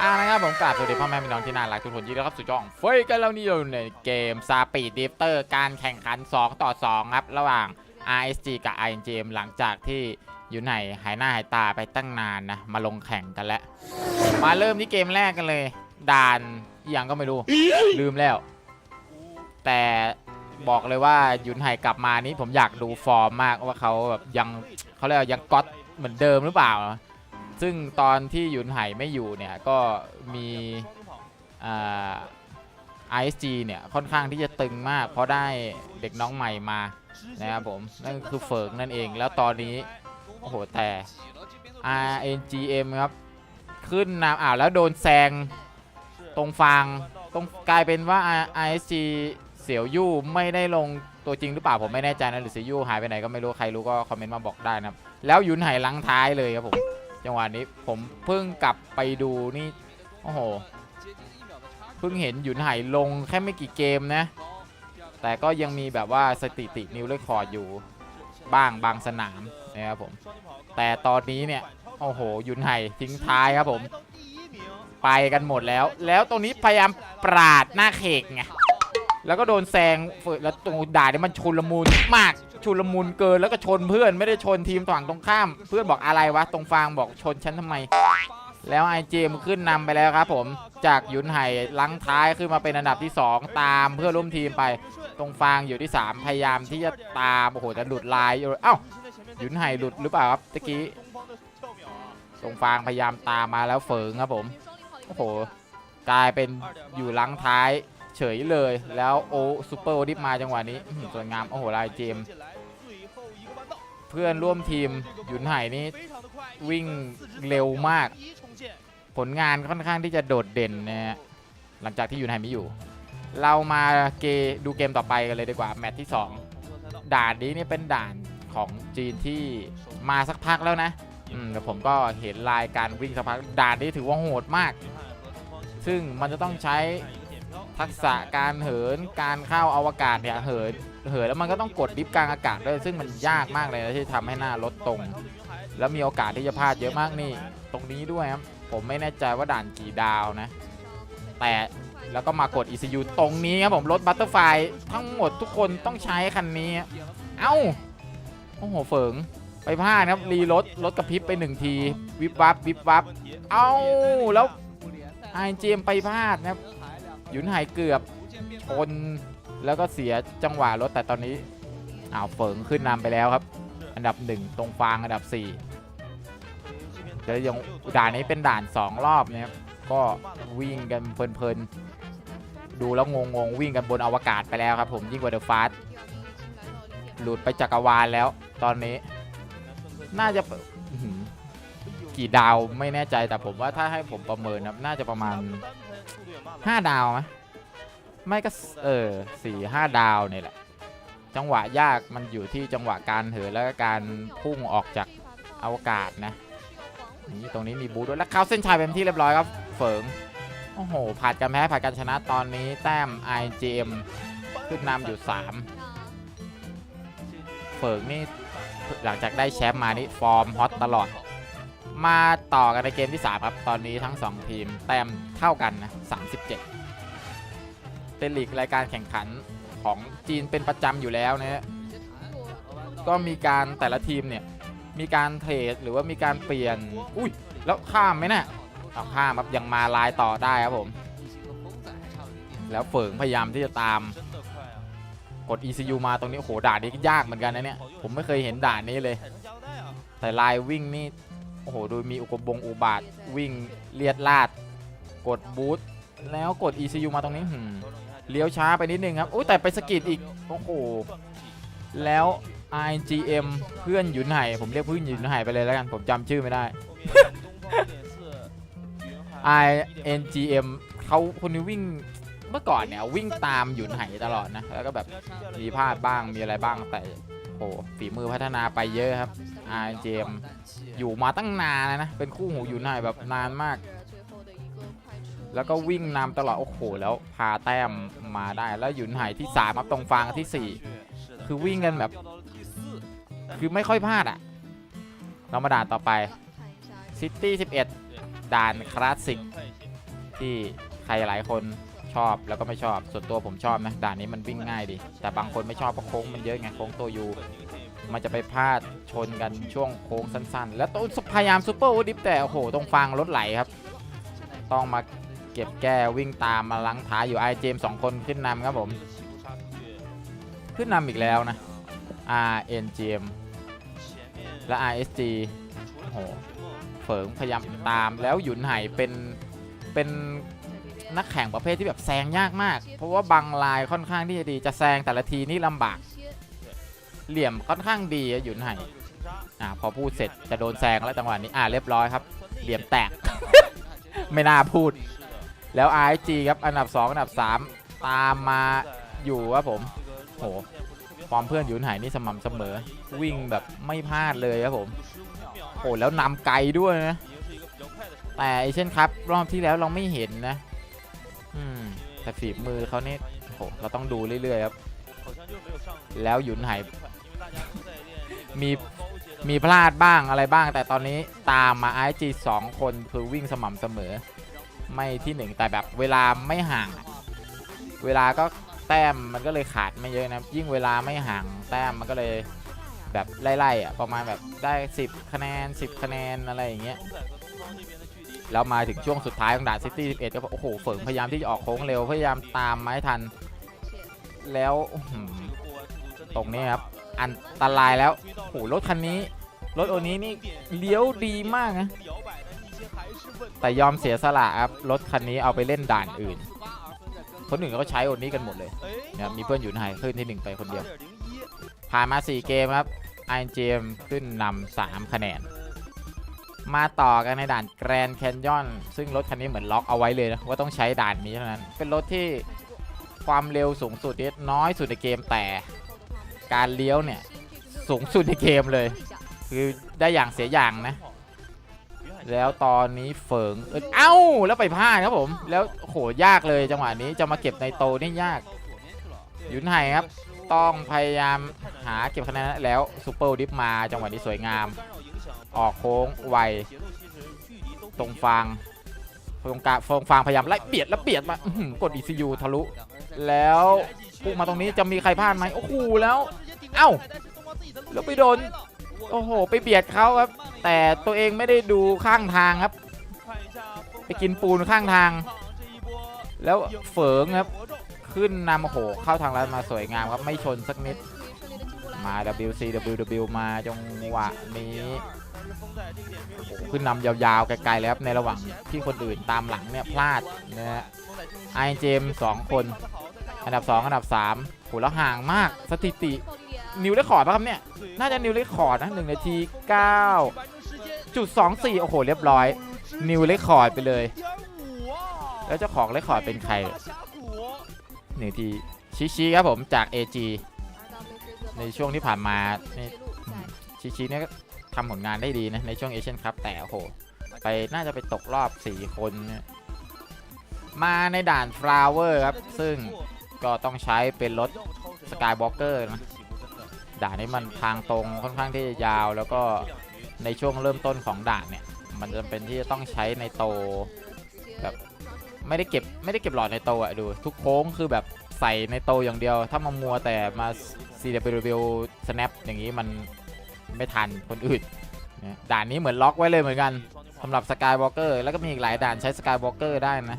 อ่านะครับผมกราบสวัสดีพ่อแม่พี่น้องที่น่ารักทุกคนยินดีต้อนรับสู่ช่องเฟยกันแล้วนี่อยู่ในเกมซาปีดดิฟเตอร์การแข่งขัน 2 ต่อ 2 ครับ ระหว่าง RSG กับ INGM หลังจากที่อยู่ไหนหายหน้าหายตาไปตั้งนานนะ มาลงแข่งกันแล้ว มาเริ่มที่เกมแรกกันเลย ด่านอหย่างก็ไม่รู้ ลืมแล้ว แต่บอกเลยว่ายุนไห่กลับมานี้ผมอยากดูฟอร์มมากว่าเขาแบบยังเขาเรียกว่ายังก๊อตเหมือนเดิมหรือเปล่า ซึ่งตอนที่ยุนไห่ไม่อยู่เนี่ยก็มีไอ่า ISG เนี่ยค่อนข้างที่จะตึงมาก เพราะได้เด็กน้องใหม่มานะครับผม นั่นคือเฟิร์กนั่นเองแล้วตอนนี้ โอ้โห แต่ RNGM ครับ ขึ้นนำอ่าวแล้วโดนแซงตรงฟางตรงกลายเป็นว่า ISG เสี่ยวยู่ไม่ได้ลงตัวจริงหรือเปล่าผมไม่แน่ใจนะหรือเสี่ยวยู่หายไปไหนก็ไม่รู้ใครรู้ก็คอมเมนต์มาบอกได้นะครับ แล้วยุนไห่ลังท้ายเลยครับผม จังหวะนี้ผมเพิ่งกลับไปดูนี่โอ้โหเพิ่งเห็นหยุนไห่ลงแค่ไม่กี่เกมนะ แต่ก็ยังมีแบบว่าสถิตินิวเรคคอร์ดอยู่บ้างบางสนามนะครับผม แต่ตอนนี้เนี่ย โอ้โหหยุนไห่ทิ้งท้ายครับผม ไปกันหมดแล้ว แล้วตรงนี้พยายามปราดหน้าเขกไงแล้วก็โดนแซงแล้วตรงด่าเนี่ยมันชุลมุนมาก ชุลมุนเกินแล้วก็ชนเพื่อนไม่ได้ชนทีมฝั่งตรงข้าม เพื่อนบอกอะไรวะ ตรงฟางบอกชนฉันทำไม แล้วไอเจมขึ้นนำไปแล้วครับผมจากยุนไห่ลังท้ายขึ้นมาเป็นอันดับที่ 2 ตามเพื่อนร่วมทีมไป ตรงฟางอยู่ที่ 3 พยายามที่จะตามโอ้โหจะหลุดลายเอ้ายุนไห่หลุดหรือเปล่าครับตะกี้ตรงฟางพยายามตามมาแล้วเฟิงครับผมโอ้โหกลายเป็นอยู่ลังท้ายเฉยเลยแล้วโอซูเปอร์โอดิฟมาจังหวะนี้สวยงามโอ้โหลายเจมส์ พื่อนร่วมทีมหยุนไห่นี่วิ่งเร็วมาก ผลงานค่อนข้างที่จะโดดเด่นนะฮะหลังจากที่หยุนไห่ไม่อยู่ เรามาเกดูเกมต่อไปกันเลยดีกว่าแมตช์ที่ 2 ด่านนี้เนี่เป็นด่านของจีนที่มาสักพักแล้วนะอืมแต่ผมก็เห็นลายการวิ่งสักพักด่านนี้ถือว่าโหดมาก ซึ่งมันจะต้องใช้ ทักษะการเหินการเข้าอวกาศเนี่ยเหินเหินแล้วมันก็ต้องกดลิฟต์กลางอากาศด้วยซึ่งมันยากมากเลยนะที่ทำให้หน้ารถตรง แล้วมีโอกาสที่จะพลาดเยอะมากนี่ ตรงนี้ด้วยครับผมไม่แน่ใจว่าด่านกี่ดาวนะ แต่แล้วก็มากด ECU ตรงนี้ครับผมรถบัตเตอร์ไฟทั้งหมดทุกคนต้องใช้คันนี้ เอ้าโอ้โหเฟิงไปพลาดครับรีรถรถกระพริบไปหนึ่งที วิบวับวิบวับ เอ้าแล้วไอเจมไปพลาดนะครับ หยุนหายเกือบชนแล้วก็เสียจังหวะรถแต่ตอนนี้อ้าวเฟิงขึ้นนำไปแล้วครับ อันดับหนึ่งตรงฟางอันดับสี่แล้วยังด่านนี้เป็นด่านสองรอบนะครับก็วิ่งกันเพลินๆดูแล้วงงๆวิ่งกันบนอวกาศไปแล้วครับ ผมยิ่งกว่าเดอะฟาสหลุดไปจักรวาลแล้ว ตอนนี้ น่าจะ กี่ดาวไม่แน่ใจแต่ผมว่าถ้าให้ผมประเมินนะน่าจะประมาณห้าดาวไหมไม่ก็เออสี่ห้าดาวเนี่ยแหละ จังหวะยากมันอยู่ที่จังหวะการเหินแล้วก็การพุ่งออกจากอวกาศนะนี่ตรงนี้มีบูด้วยแล้วเข้าเส้นชัยเป็นที่เรียบร้อยครับ เฟิงโอ้โหผ่านการแพ้ผ่านการชนะตอนนี้แต้ม IGM ขึ้นนำอยู่ 3 เฟิงนี่หลังจากได้แชมป์มานี่ฟอร์มฮอตตลอด มาต่อกันในเกมที่ 3 ครับ ตอนนี้ทั้ง 2 ทีมแต้มเท่ากันนะ 37 เป็นลีกรายการแข่งขันของจีนเป็นประจำอยู่แล้วนะฮะก็มีการแต่ละทีมเนี่ย มีการเทรดหรือว่ามีการเปลี่ยน อุ้ย แล้วข้ามไหมนะ่ะเอาข้ามครับยังมาลายต่อได้ครับผม แล้วเฟิงพยายามที่จะตาม กด ECU มาตรงนี้โหด่านนี้ยากเหมือนกันนะเนี่ย ผมไม่เคยเห็นด่านนี้เลย แต่ลายวิ่งนี่ โอ้โห โดยมีอุกบงอุบาท วิ่งเลียดลาด กดบูทแล้วกด ECU มาตรงนี้หืมเลี้ยวช้าไปนิดนึงครับอุ้ยแต่ไปสกิดอีก โอ้โห แล้ว IGM เพื่อนหยุนไห่ผมเรียกเพื่อนหยุนไห่ไปเลยแล้วกัน ผมจำชื่อไม่ได้ INGM เขาคนนี้วิ่งเมื่อก่อนเนี่ยวิ่งตามหยุนไห่ตลอดนะ แล้วก็แบบมีพลาดบ้างมีอะไรบ้างแต่ โหฝีมือพัฒนาไปเยอะครับ IGM อยู่มาตั้งนานนะ เป็นคู่หูหยุนไห่แบบนานมาก แล้วก็วิ่งนำตลอด โอ้โห แล้วพาแต้มมาได้แล้วหยุนไห่ที่3ครับตรงฟางที่ 4 คือวิ่งกันแบบ คือไม่ค่อยพลาดอะ่ะเรามาด่านต่อไป City 11 ด่านคลาสสิกที่ใครหลายคน ชอบแล้วก็ไม่ชอบ ส่วนตัวผมชอบนะด่านนี้มันวิ่งง่ายดี แต่บางคนไม่ชอบเพราะโค้งมันเยอะไงโค้งตัวยูมันจะไปพลาดชนกันช่วงโค้งสั้นๆ แล้วต้องพยายามซูเปอร์โอดิฟแต่โอ้โหตรงฟางรถไหลครับ ต้องมาเก็บแก้วิ่งตามมาลังท้ายอยู่ไอเจมสองคนขึ้นนำครับผม ขึ้นนำอีกแล้วนะ RNGM และ RSG โอ้โหเฟิงพยายามตามแล้วหยุนไห่เป็นเป็น นักแข่งประเภทที่แบบแซงยากมาก เพราะว่าบางลายค่อนข้างที่จะดีจะแซงแต่ละทีนี่ลำบาก เหลี่ยมค่อนข้างดีอะหยุนไห่อ่าพอพูดเสร็จจะโดนแซงแล้วจังหวะนี้อ่าเรียบร้อยครับ เหลี่ยมแตก ไม่น่าพูด แล้ว RSG ครับอันดับ 2 อันดับ 3 ตามมาอยู่ครับผมโหความเพื่อนหยุนไห่นี่สม่ำเสมอ วิ่งแบบไม่พลาดเลยครับผมโอ้แล้วนำไกลด้วยนะแต่ไอ้เช่นครับ รอบที่แล้วเราไม่เห็นนะอืม แต่ฝีมือเขานี่โหเราต้องดูเรื่อยๆครับ แล้วหยุนไหมีมีพลาดบ้างอะไรบ้าง แต่ตอนนี้ตามมาไอจีสองคนคือวิ่งสม่ำเสมอ ไม่ที่หนึ่งแต่แบบเวลาไม่ห่าง เวลาก็แต้มมันก็เลยขาดไม่เยอะนะยิ่งเวลาไม่ห่างแต้มมันก็เลยแบบไล่ๆอะประมาณแบบได้ 10 คะแนน 10 คะแนนอะไรอย่างเงี้ย แล้วมาถึงช่วงสุดท้ายของด่านซิตี้11ก็โอ้โหเฟิงพยายามที่จะออกโค้งเร็วพยายามตามไมาให้ทัน แล้วตรงนี้ครับอันตรายแล้วโอ้โหรถคันนี้ รถโอนี้นี่เลี้ยวดีมากนะแต่ยอมเสียสละครับรถคันนี้เอาไปเล่นด่านอื่น คนอื่นก็ใช้โอนี้กันหมดเลยเนี่ยมีเพื่อนอยู่ในขึ้นที่หนึ่งไปคนเดียวผ่านมา 4 เกมครับ i อ m ขึ้นนำ3คะแนน มาต่อกันในด่านแกรนแคนยอนซึ่งรถคันนี้เหมือนล็อกเอาไว้เลยนะว่าต้องใช้ด่านนี้เท่านั้น เป็นรถที่ความเร็วสูงสุดนี่น้อยสุดในเกมแต่ การเลี้ยวเนี่ยสูงสุดในเกมเลย คือได้อย่างเสียอย่างนะ แล้วตอนนี้เฟิงเอ้าแล้วไปพลาดครับผม แล้วโหยากเลยจังหวะนี้จะมาเก็บในโตนี่ยากยุนไห่ครับ ต้องพยายามหาเก็บคะแนนแล้วซูเปอร์ดิฟมาจังหวะนี้สวยงาม ออกโค้งไวตรงฟางตรงกลางฟงฟางพยายามไล่เบียดแล้วเบียดมาอื้อหือกด ECU ทะลุ แล้วพุ่งมาตรงนี้จะมีใครพลาดไหมโอ้โหแล้วเอ้าแล้วไปโดนโอ้โห ไปเบียดเขาครับ แต่ตัวเองไม่ได้ดูข้างทางครับ ไปกินปูนข้างทาง แล้วเฝิงครับ ขึ้นนำโอ้โห เข้าทางลัดมาสวยงามครับ ไม่ชนสักนิด มา WC WW มาจังหวะนี้ ขึ้นนำยาวๆ ไกลๆเลยครับในระหว่างที่คนอื่นตามหลังเนี่ยพลาดนะฮะไอเจมสองคน อันดับ 2 อันดับ3โหแล้วห่างมากสถิตินิวเรคคอร์ดป่ะครับเนี่ย น่าจะนิวเรคคอร์ดนะ1นาที9จุด24โอ้โห เรียบร้อย นิวเรคคอร์ดไปเลย แล้วเจ้าของเรคคอร์ดเป็นใครหนึ่งทีชิชิครับผมจาก AG ในช่วงที่ผ่านมานี่ชิชิเนี่ย ทำผลงานได้ดีนะ ในช่วงเอเชียนคัพแต่โห ไปน่าจะไปตกรอบ 4 คนเนี่ยมาในด่านฟลาวเวอร์ครับ ซึ่งก็ต้องใช้เป็นรถสกายวอล์กเกอร์นะด่านนี้มันทางตรงค่อนข้างที่จะยาว แล้วก็ในช่วงเริ่มต้นของด่านเนี่ย มันจะเป็นที่จะต้องใช้ในโตแบบไม่ได้เก็บไม่ได้เก็บหลอดในโตอะดู ทุกโค้งคือแบบใส่ในโตอย่างเดียว ถ้ามามัวแต่มา CW snap อย่างนี้มัน ไม่ทันคนอื่นด่านนี้เหมือนล็อกไว้เลยเหมือนกันสำหรับสกายวอล์กเกอร์แล้วก็มีอีกหลายด่านใช้สกายวอล์กเกอร์ได้นะ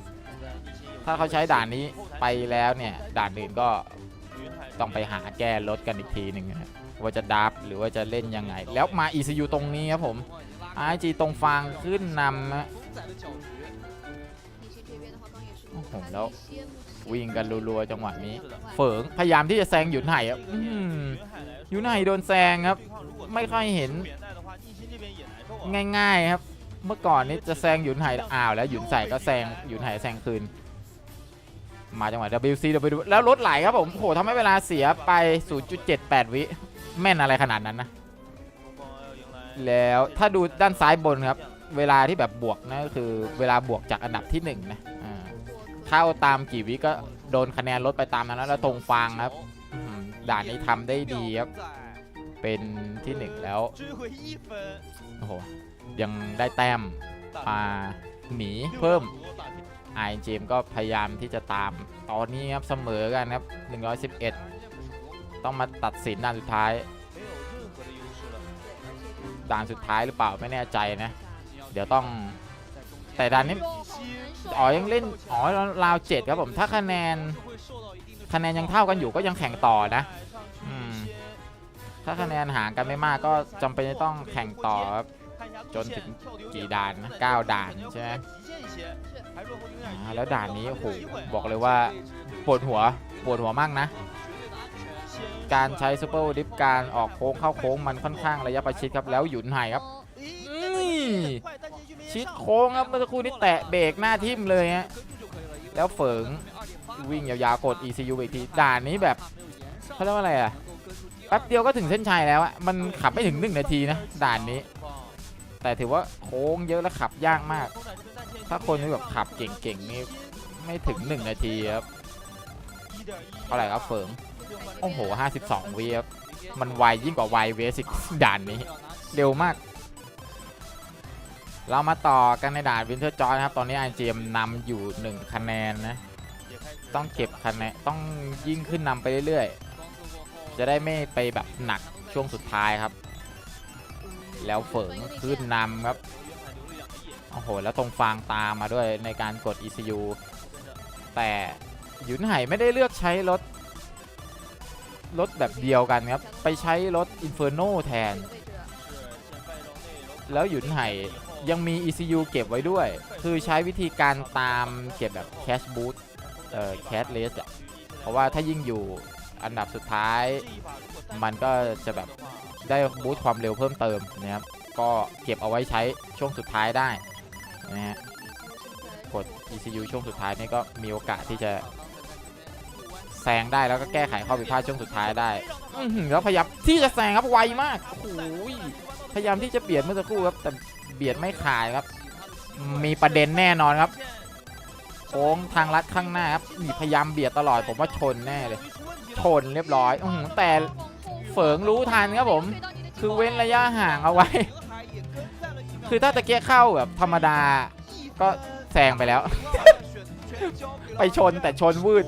ถ้าเขาใช้ด่านนี้ไปแล้วเนี่ย ด่านอื่นก็ต้องไปหาแก้รถกันอีกทีหนึ่งนะว่าจะดับหรือว่าจะเล่นยังไง แล้วมา ECU ตรงนี้ครับผม IG ตรงฟางขึ้นนำนะ โอ้โหแล้ววิ่งกันรัวๆจังหวะนี้เฟิงพยายามที่จะแซงหยุนไห่อะอื้อหือหยุนไห่โดนแซงครับ ไม่ค่อยเห็น ง่ายๆครับ เมื่อก่อนนี้จะแซงหยุนไห่อ้าวแล้วหยุนใส่ก็แซงหยุนไห่แซงคืน มาจังหวะ WC W แล้วรถไหลครับผมโอ้โหทำให้เวลาเสียไป 0.78 วิแม่นอะไรขนาดนั้นนะแล้วถ้าดูด้านซ้ายบนครับ เวลาที่แบบบวกนะก็คือเวลาบวกจากอันดับที่1นงนะอ่าเข้าตามกี่วิก็โดนคะแนนลดไปตามนั้นแล้วตรงฟางครับอื้อหือด่านนี้ทำได้ดีครับเป็นที่1แล้วโอ้โหยังได้แต้มมาหนีเพิ่ม ไอเจมก็พยายามที่จะตาม ตอนนี้ครับเสมอกันครับ 111 ต้องมาตัดสินด่านสุดท้าย ด่านสุดท้ายหรือเปล่าไม่แน่ใจนะ ดี๋ยวต้อง แต่ด่านนี้อ๋อยังเล่นอ๋อราวเจ็ดครับผมถ้าคะแนนคะแนนยังเท่ากันอยู่ก็ยังแข่งต่อนะอถ้าคะแนนห่างกันไม่มากก็จำเป็นจะต้องแข่งต่อครับจนถึงกี่ด่านนะเก้าด่านใช่ไหมแล้วด่านนี้โอ้โหบอกเลยว่าปวดหัวปวดหัวมากนะ การใช้ซูเปอร์ดิฟการออกโค้งเข้าโค้งมันค่อนข้างระยะประชิดครับแล้วหยุนไห่ครับ ชิดโค้งครับเมื่อสักครู่นี้แตะเบรกหน้าทิ่มเลยฮะแล้วเฝิงวิ่งยาวๆกด ECU อีกทีด่านนี้แบบเขาเรียกว่าอะไรอะแป๊บเดียวก็ถึงเส้นชัยแล้วอะมันขับไม่ถึง1นาทีนะด่านนี้ แต่ถือว่าโค้งเยอะและขับยากมาก ถ้าคนที่แบบขับเก่งๆนี่ไม่ถึง1นาทีครับเท่าไหร่ครับเฟิงโอ้โห 52วิครับมันไวยิ่งกว่าไวเวสิกด่านนี้ เร็วมาก เรามาต่อกันในด่านวินเทอร์จอยนะครับ ตอนนี้ไอเจมนำอยู่ 1 คะแนนนะ ต้องเก็บคะแนน ต้องยิ่งขึ้นนำไปเรื่อยๆ จะได้ไม่ไปแบบหนักช่วงสุดท้ายครับ แล้วเฝิงขึ้นนำครับ โอ้โห แล้วตรงฟางตามมาด้วยในการกด ECU แต่หยุนไห่ไม่ได้เลือกใช้รถ รถแบบเดียวกันครับ ไปใช้รถ Inferno แทน แล้วหยุนไห่ ยังมี ECU เก็บไว้ด้วย คือใช้วิธีการตามเก็บแบบ Cash Boot เอ่อ Cash Race อะเพราะว่าถ้ายิ่งอยู่อันดับสุดท้าย มันก็จะแบบได้บูตความเร็วเพิ่มเติมนะครับ ก็เก็บเอาไว้ใช้ช่วงสุดท้ายได้นะฮะกด ECU ช่วงสุดท้ายนี่ก็มีโอกาสที่จะแซงได้แล้วก็แก้ไขข้อผิดพลาดช่วงสุดท้ายได้แล้วพยายามที่จะแซงครับไวมากโอ้โหพยายามที่จะเบียดเมื่อสักครู่ครับแต่ เบียดไม่ขาดครับ มีประเด็นแน่นอนครับโค้งทางลัดข้างหน้าครับนี่พยายามเบียดตลอดผมว่าชนแน่เลย ชนเรียบร้อยอื้อหือแต่เฝิงรู้ทันครับผม คือเว้นระยะห่างเอาไว้ คือถ้าตะเกียเข้าแบบธรรมดา ก็แซงไปแล้ว ไปชนแต่ชนวืด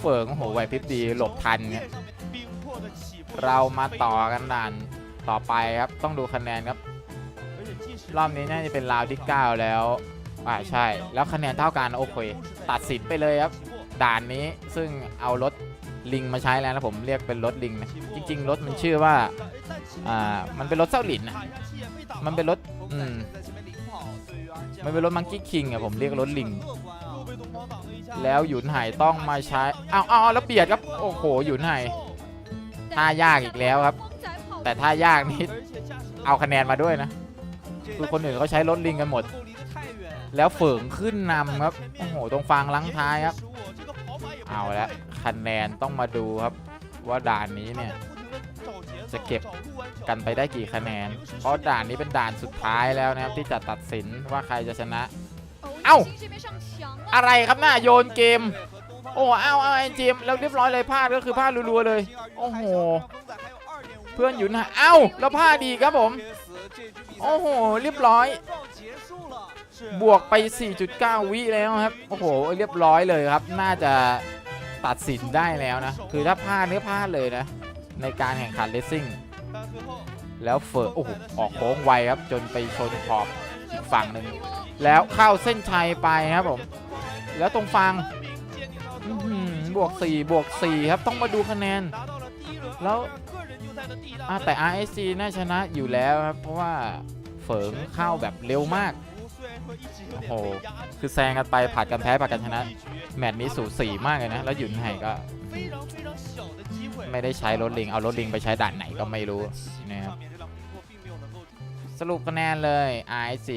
เฝิงโอ้โหไหวพริบดีหลบทันเนี่ยเรามาต่อกันด่านต่อไปครับ ต้องดูคะแนนครับ รอบนี้น่าจะเป็นราวที่ 9 แล้ว อ่าใช่ แล้วคะแนนเท่ากันโอเค ตัดสินไปเลยครับ ด่านนี้ซึ่งเอารถลิงมาใช้แล้วนะผมเรียกเป็นรถลิงนะ จริง ๆ รถมันชื่อว่า อ่า มันเป็นรถเส้าหลินนะมันเป็นรถ อืม มันเป็นรถมังกี้คิงอะผมเรียกรถลิง แล้วหยุนไห่ต้องมาใช้อ้าวอ้าวแล้วเบียดครับ โอ้โหหยุนไห่ท่ายากอีกแล้วครับ แต่ท่ายากนี่เอาคะแนนมาด้วยนะ คือคนอื่นเขาใช้รถลิงกันหมด แล้วเฝิงขึ้นนำครับโอ้โหตรงฟางลังท้ายครับ เอาละคะแนนต้องมาดูครับว่าด่านนี้เนี่ยจะเก็บกันไปได้กี่คะแนน เพราะด่านนี้เป็นด่านสุดท้ายแล้วนะครับที่จะตัดสินว่าใครจะชนะ เอ้า อะไรครับหน้าโยนเกม โอ้เอาเอาไอ้เจมแล้วเรียบร้อยเลยพลาดก็คือพลาดรัวๆเลย โอ้โห เพื่อนอยู่นะเอ้า แล้วพลาดดีครับผม โอ้โหเรียบร้อย บวกไป 4.9 วิแล้วครับ โอ้โห เรียบร้อยเลยครับ น่าจะตัดสินได้แล้วนะ คือถ้าพลาดนี่พลาดเลยนะ ในการแข่งขันเลสซิ่ง แล้วเฟิร์โอ้โห ออกโค้งไวครับ จนไปชนขอบอีกฝั่งหนึ่ง แล้วเข้าเส้นชัยไปครับผม แล้วตรงฟังบวก 4 บวก 4 ครับ ต้องมาดูคะแนน แล้ว อะแต่ RSC น่าชนะอยู่แล้วครับ เพราะว่าเฟิงเข้าแบบเร็วมาก โอ้โห คือแซงกันไปผัดกันแพ้ผัดกันชนะ แมตช์นี้สูสีมากเลยนะ แล้วหยุนไห่ก็ ไม่ได้ใช้รถลิง เอารถลิงไปใช้ด่านไหนก็ไม่รู้นะครับสรุปคะแนนเลย RSC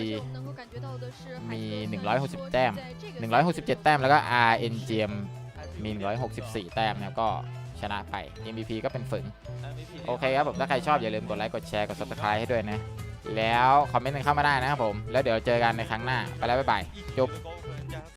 มี 160 แต้ม 167 แต้ม แล้วก็ RNGM มี 164 แต้มนะครับก็ ชนะไป MVP ก็เป็นฝึงโอเคครับผม ถ้าใครชอบอย่าลืมกดไลค์ กดแชร์ กด subscribe ให้ด้วยนะ แล้วคอมเมนต์กันเข้ามาได้นะครับผม แล้วเดี๋ยวเจอกันในครั้งหน้า ไปแล้วบ๊ายบายจบ